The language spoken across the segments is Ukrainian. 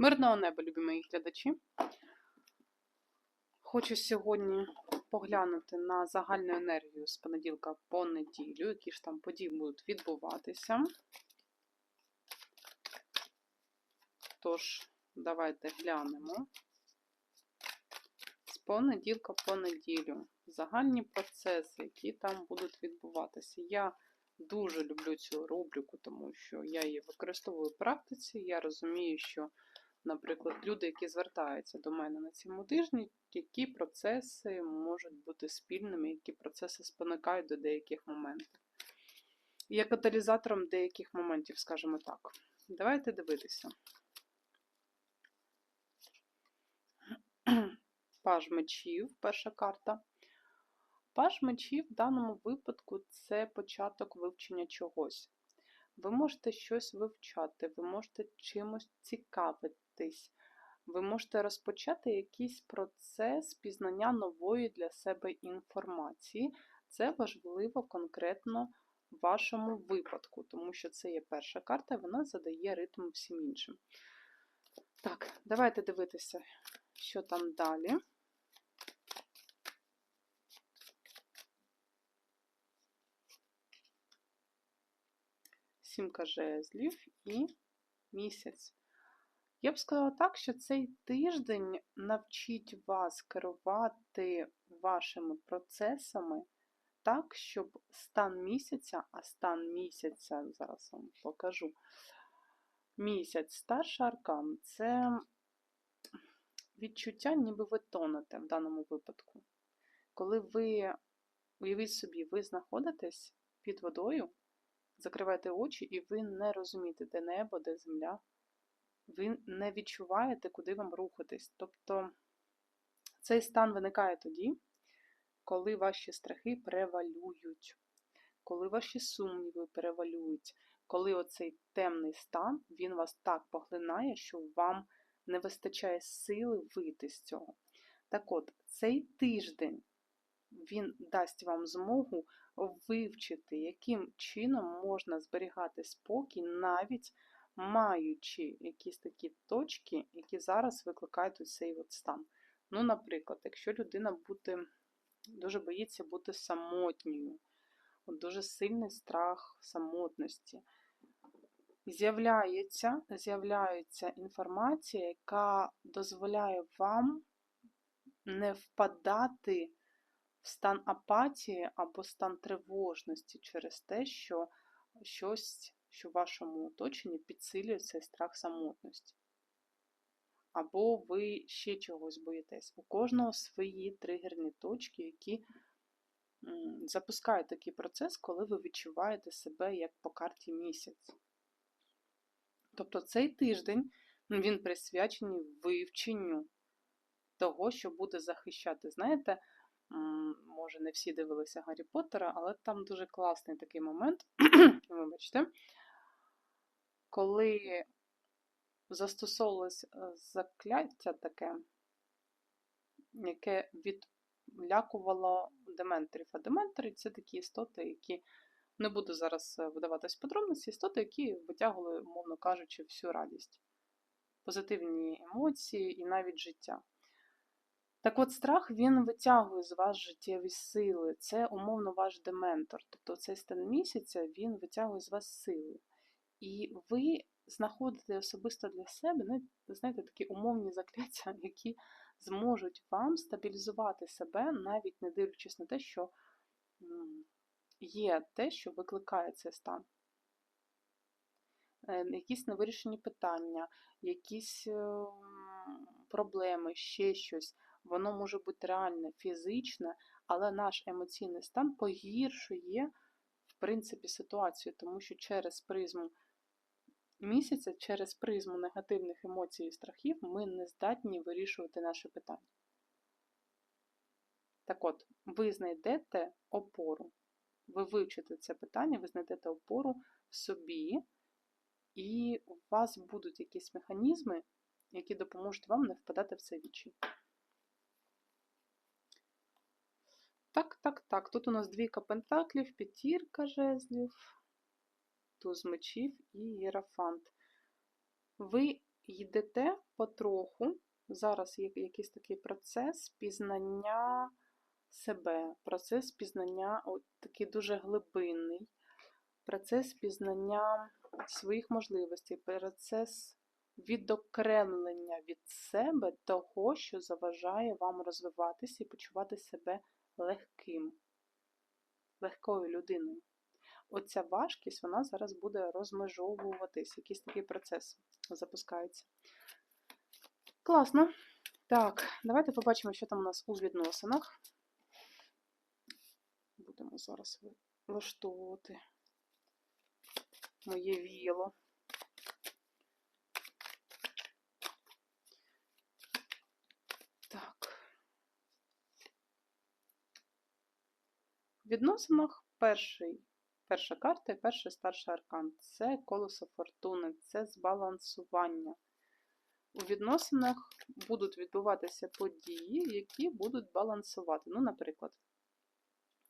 Мирного неба, любі мої глядачі. Хочу сьогодні поглянути на загальну енергію з понеділка по неділю, які ж там події будуть відбуватися. Тож, давайте глянемо. З понеділка по неділю. Загальні процеси, які там будуть відбуватися. Я дуже люблю цю рубрику, тому що я її використовую в практиці. Я розумію, що наприклад, люди, які звертаються до мене на цьому тижні, які процеси можуть бути спільними, які процеси спонукають до деяких моментів. Є каталізатором деяких моментів, скажімо так. Давайте дивитися. Паж мечів, перша карта. Паж мечів в даному випадку це початок вивчення чогось. Ви можете щось вивчати, ви можете чимось цікавитись, ви можете розпочати якийсь процес пізнання нової для себе інформації. Це важливо конкретно в вашому випадку, тому що це є перша карта, вона задає ритм всім іншим. Так, давайте дивитися, що там далі. сімка жезлів і місяць. Я б сказала так, що цей тиждень навчить вас керувати вашими процесами так, щоб стан місяця, а стан місяця, зараз вам покажу. Місяць, старший аркан це відчуття, ніби ви тонете в даному випадку. Коли ви, уявіть собі, ви знаходитесь під водою закриваєте очі, і ви не розумієте, де небо, де земля. Ви не відчуваєте, куди вам рухатись. Тобто цей стан виникає тоді, коли ваші страхи превалюють, коли ваші сумніви перевалюють, коли оцей темний стан, він вас так поглинає, що вам не вистачає сили вийти з цього. Так от, цей тиждень він дасть вам змогу вивчити, яким чином можна зберігати спокій, навіть маючи якісь такі точки, які зараз викликають цей от стан. Ну, наприклад, якщо людина буде, дуже боїться бути самотньою, от дуже сильний страх самотності. З'являється з'являється інформація, яка дозволяє вам не впадати в стан апатії або стан тривожності через те, що щось, що в вашому оточенні підсилює цей страх самотності. Або ви ще чогось боїтесь. У кожного свої тригерні точки, які запускають такий процес, коли ви відчуваєте себе як по карті місяць. Тобто цей тиждень він присвячений вивченню того, що буде захищати. Знаєте, може, не всі дивилися Гаррі Поттера, але там дуже класний такий момент, вибачте, коли застосовувалось е, закляття таке, яке відлякувало дементорів. А дементори це такі істоти, які не буду зараз е, видаватись подробності, істоти, які витягували, мовно кажучи, всю радість, позитивні емоції і навіть життя. Так от страх він витягує з вас життєві сили. Це умовно ваш дементор. Тобто цей стан місяця він витягує з вас сили. І ви знаходите особисто для себе, ну, знаєте, такі умовні закляття, які зможуть вам стабілізувати себе, навіть не дивлячись на те, що є те, що викликає цей стан. Якісь невирішені питання, якісь ем, проблеми, ще щось воно може бути реальне, фізичне, але наш емоційний стан погіршує, в принципі, ситуацію, тому що через призму місяця, через призму негативних емоцій і страхів ми не здатні вирішувати наші питання. Так от, ви знайдете опору, ви вивчите це питання, ви знайдете опору в собі, і у вас будуть якісь механізми, які допоможуть вам не впадати в це відчай. Так, так, так. Тут у нас двійка пентаклів, п'ятірка жезлів, туз мечів і єрафант. Ви йдете потроху. Зараз є якийсь такий процес пізнання себе, процес пізнання от такий дуже глибинний, процес пізнання своїх можливостей, процес відокремлення від себе того, що заважає вам розвиватися і почувати себе легким, легкою людиною. Оця важкість, вона зараз буде розмежовуватись, якийсь такий процес запускається. Класно. Так, давайте побачимо, що там у нас у відносинах. Будемо зараз влаштовувати моє віло. Так. В відносинах перший, перша карта і перший старший аркан це колесо фортуни, це збалансування. У відносинах будуть відбуватися події, які будуть балансувати. Ну, наприклад,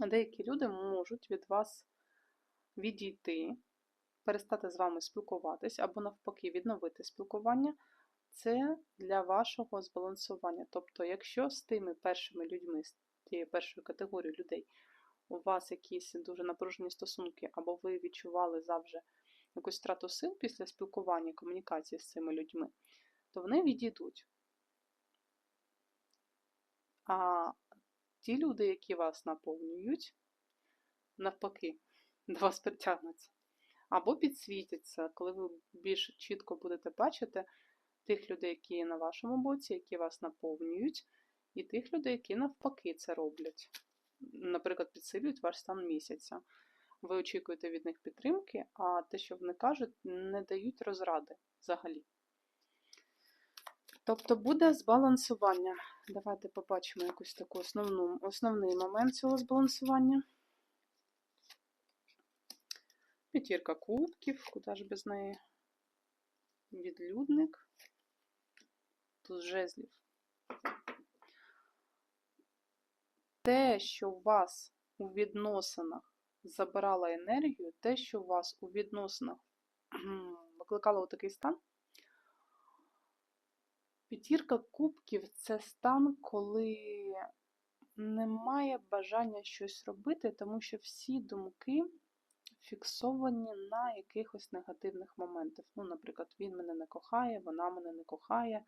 деякі люди можуть від вас відійти, перестати з вами спілкуватись, або, навпаки, відновити спілкування. Це для вашого збалансування. Тобто, якщо з тими першими людьми, з тією першою категорією людей, у вас якісь дуже напружені стосунки, або ви відчували завжди якусь втрату сил після спілкування, комунікації з цими людьми, то вони відійдуть. А ті люди, які вас наповнюють, навпаки, до вас притягнуться. Або підсвітяться, коли ви більш чітко будете бачити тих людей, які є на вашому боці, які вас наповнюють, і тих людей, які навпаки це роблять. Наприклад, підсилюють ваш стан місяця. Ви очікуєте від них підтримки, а те, що вони кажуть, не дають розради взагалі. Тобто буде збалансування. Давайте побачимо якусь таку основну, основний момент цього збалансування. П'ятірка кубків, куди ж без неї? Відлюдник. Тут жезлів. Те, що у вас у відносинах забирало енергію, те, що у вас у відносинах викликало такий стан. П'ятірка кубків це стан, коли немає бажання щось робити, тому що всі думки фіксовані на якихось негативних моментах. Ну, наприклад, він мене не кохає, вона мене не кохає,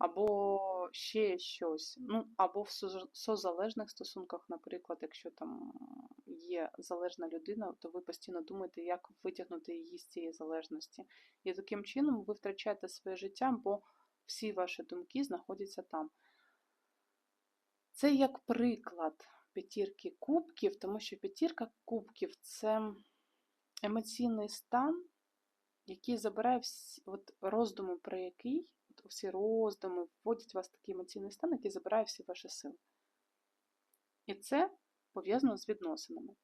або ще щось. Ну, або в созалежних стосунках, наприклад, якщо там є залежна людина, то ви постійно думаєте, як витягнути її з цієї залежності. І таким чином ви втрачаєте своє життя, бо всі ваші думки знаходяться там. Це як приклад п'ятірки кубків, тому що п'ятірка кубків це емоційний стан, який забирає всі от роздуми, про який, от всі роздуми вводять вас в такий емоційний стан, який забирає всі ваші сили. І це пов'язано з відносинами.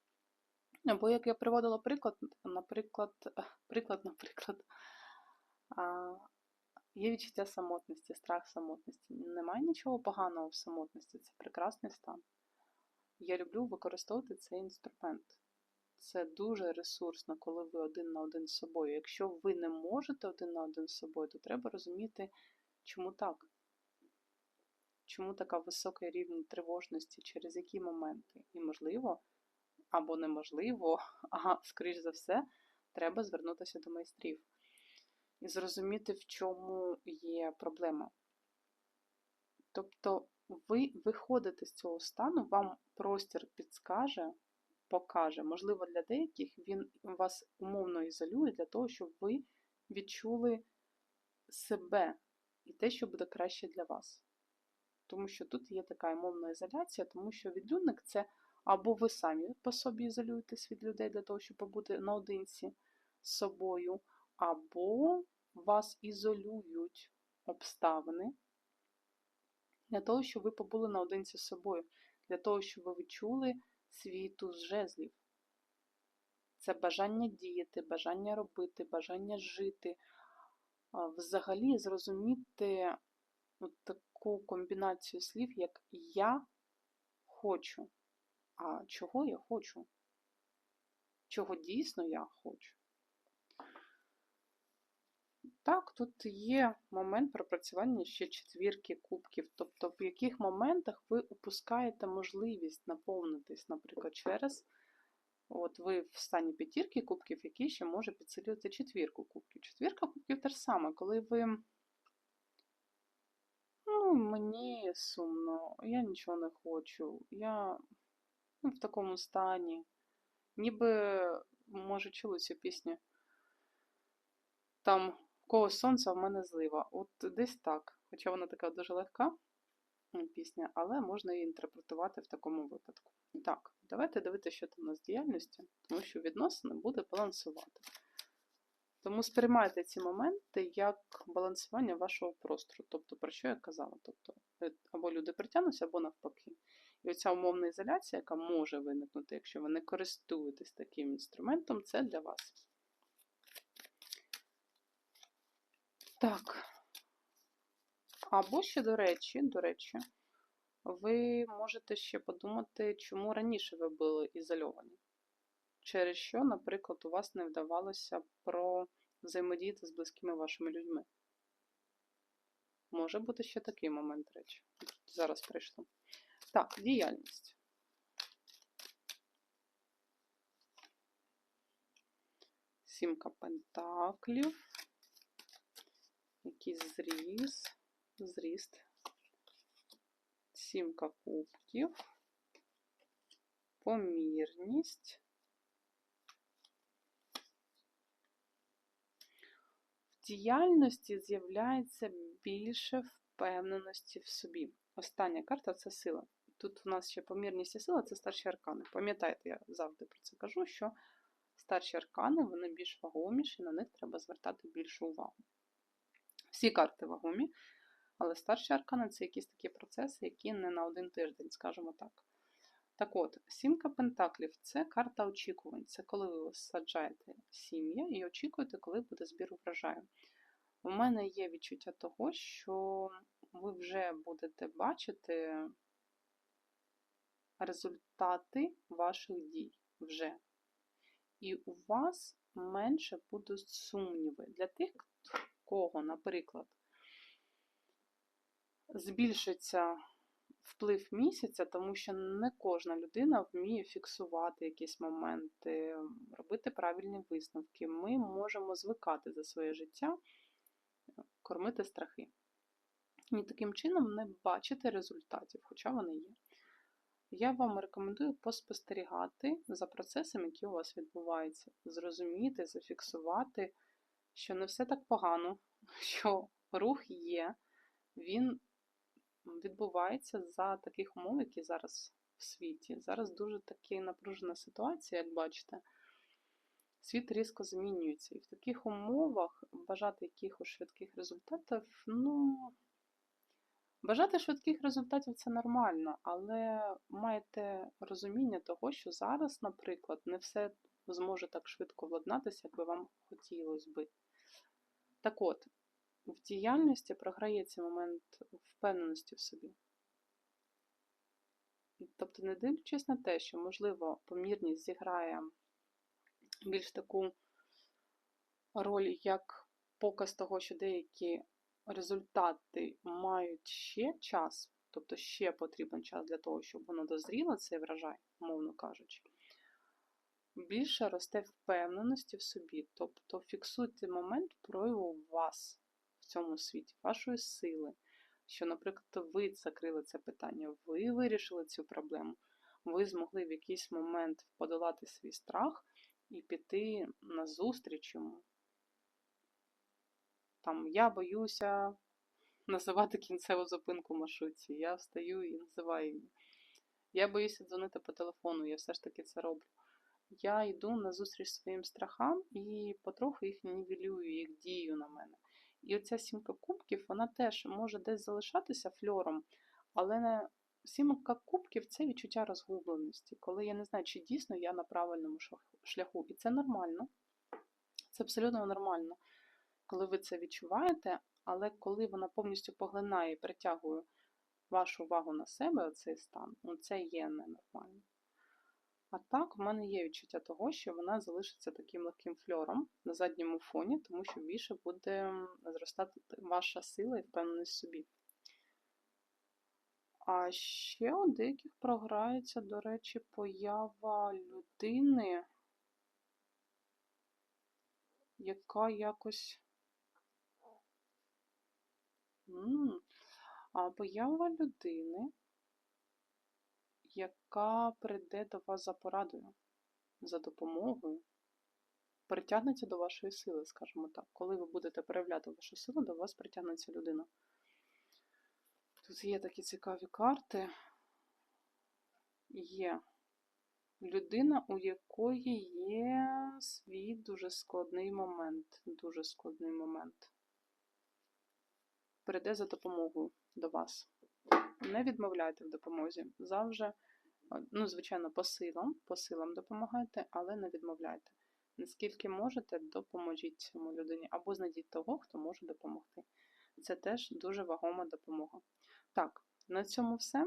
Бо, як я приводила приклад, наприклад, приклад, наприклад, є відчуття самотності, страх самотності. Немає нічого поганого в самотності, це прекрасний стан. Я люблю використовувати цей інструмент. Це дуже ресурсно, коли ви один на один з собою. Якщо ви не можете один на один з собою, то треба розуміти, чому так. Чому така висока рівень тривожності, через які моменти. І можливо, або неможливо, а, скоріш за все, треба звернутися до майстрів і зрозуміти, в чому є проблема. Тобто ви виходите з цього стану, вам простір підскаже, покаже. Можливо, для деяких він вас умовно ізолює для того, щоб ви відчули себе і те, що буде краще для вас. Тому що тут є така умовна ізоляція, тому що відлюдник це або ви самі по собі ізолюєтесь від людей для того, щоб побути наодинці з собою, або вас ізолюють обставини для того, щоб ви побули наодинці з собою, для того, щоб ви відчули свій з жезлів. Це бажання діяти, бажання робити, бажання жити. Взагалі зрозуміти от таку комбінацію слів, як я хочу. А чого я хочу? Чого дійсно я хочу? Так, тут є момент пропрацювання ще четвірки кубків, тобто в яких моментах ви упускаєте можливість наповнитись, наприклад, через от ви в стані п'ятірки кубків, який ще може підсилювати четвірку кубків. Четвірка кубків те ж саме, коли ви. Ну, мені сумно, я нічого не хочу, я ну, в такому стані. Ніби, може, чули цю пісню. Там когось сонце, в мене злива. От десь так. Хоча вона така дуже легка пісня, але можна її інтерпретувати в такому випадку. Так, давайте дивитися, що там у нас з діяльністю, тому що відносини буде балансувати. Тому сприймайте ці моменти як балансування вашого простору. Тобто, про що я казала? Тобто, е, або люди притягнуться, або навпаки. І оця умовна ізоляція, яка може виникнути, якщо ви не користуєтесь таким інструментом, це для вас. Так. Або ще, до речі, до речі, ви можете ще подумати, чому раніше ви були ізольовані. Через що, наприклад, у вас не вдавалося про взаємодіяти з близькими вашими людьми. Може бути ще такий момент речі. Зараз прийшло. Так, діяльність. Сімка пентаклів. Якийсь зріз, зріст. Сімка кубків. Помірність. В діяльності з'являється більше впевненості в собі. Остання карта це сила. Тут у нас ще помірність і сила це старші аркани. Пам'ятаєте, я завжди про це кажу, що старші аркани вони більш вагоміші, на них треба звертати більшу увагу. Всі карти вагомі, але старші аркани це якісь такі процеси, які не на один тиждень, скажімо так. Так от, сімка пентаклів це карта очікувань. Це коли ви саджаєте сім'я і очікуєте, коли буде збір врожаю. У мене є відчуття того, що ви вже будете бачити результати ваших дій вже. І у вас менше будуть сумніви. Для тих, кого, наприклад, збільшиться вплив місяця, тому що не кожна людина вміє фіксувати якісь моменти, робити правильні висновки. Ми можемо звикати за своє життя, кормити страхи. І таким чином не бачити результатів, хоча вони є. Я вам рекомендую поспостерігати за процесами, які у вас відбуваються, зрозуміти, зафіксувати, що не все так погано, що рух є, він відбувається за таких умов, які зараз в світі. Зараз дуже таки напружена ситуація, як бачите. Світ різко змінюється. І в таких умовах бажати якихось швидких результатів, ну, бажати швидких результатів це нормально, але маєте розуміння того, що зараз, наприклад, не все зможе так швидко владнатися, як би вам хотілося би. Так от, в діяльності програється момент впевненості в собі. Тобто, не дивлячись на те, що, можливо, помірність зіграє більш таку роль, як показ того, що деякі результати мають ще час, тобто ще потрібен час для того, щоб воно дозріло, цей врожай, мовно кажучи. Більше росте впевненості в собі, тобто фіксуйте момент прояву вас в цьому світі, вашої сили, що, наприклад, ви закрили це питання, ви вирішили цю проблему, ви змогли в якийсь момент подолати свій страх і піти на зустріч йому. Там я боюся називати кінцеву зупинку маршрутці. Я встаю і називаю її. Я боюся дзвонити по телефону, я все ж таки це роблю. Я йду на зустріч своїм страхам і потроху їх нівелюю, їх дію на мене. І оця сімка кубків, вона теж може десь залишатися фльором, але не сімка кубків це відчуття розгубленості, коли я не знаю, чи дійсно я на правильному шляху. І це нормально. Це абсолютно нормально, коли ви це відчуваєте, але коли вона повністю поглинає і притягує вашу увагу на себе, оцей стан, ну це є ненормально. А так, в мене є відчуття того, що вона залишиться таким легким фльором на задньому фоні, тому що більше буде зростати ваша сила і впевненість в собі. А ще у деяких програється, до речі, поява людини, яка якось. М, А поява людини, яка прийде до вас за порадою, за допомогою, притягнеться до вашої сили, скажімо так. Коли ви будете проявляти вашу силу, до вас притягнеться людина. Тут є такі цікаві карти. Є людина, у якої є свій дуже складний момент. Дуже складний момент. Прийде за допомогою до вас. Не відмовляйте в допомозі. Завжди, ну, звичайно, по силам, по силам допомагайте, але не відмовляйте. Наскільки можете, допоможіть цьому людині або знайдіть того, хто може допомогти. Це теж дуже вагома допомога. Так, на цьому все.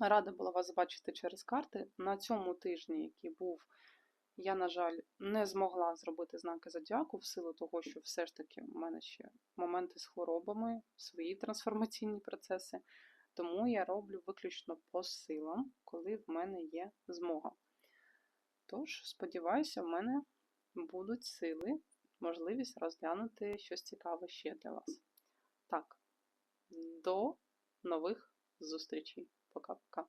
Рада була вас бачити через карти. На цьому тижні, який був, я, на жаль, не змогла зробити знаки зодіаку в силу того, що все ж таки в мене ще моменти з хворобами, свої трансформаційні процеси. Тому я роблю виключно по силам, коли в мене є змога. Тож, сподіваюся, в мене будуть сили, можливість розглянути щось цікаве ще для вас. Так, до нових зустрічей. Пока-пока.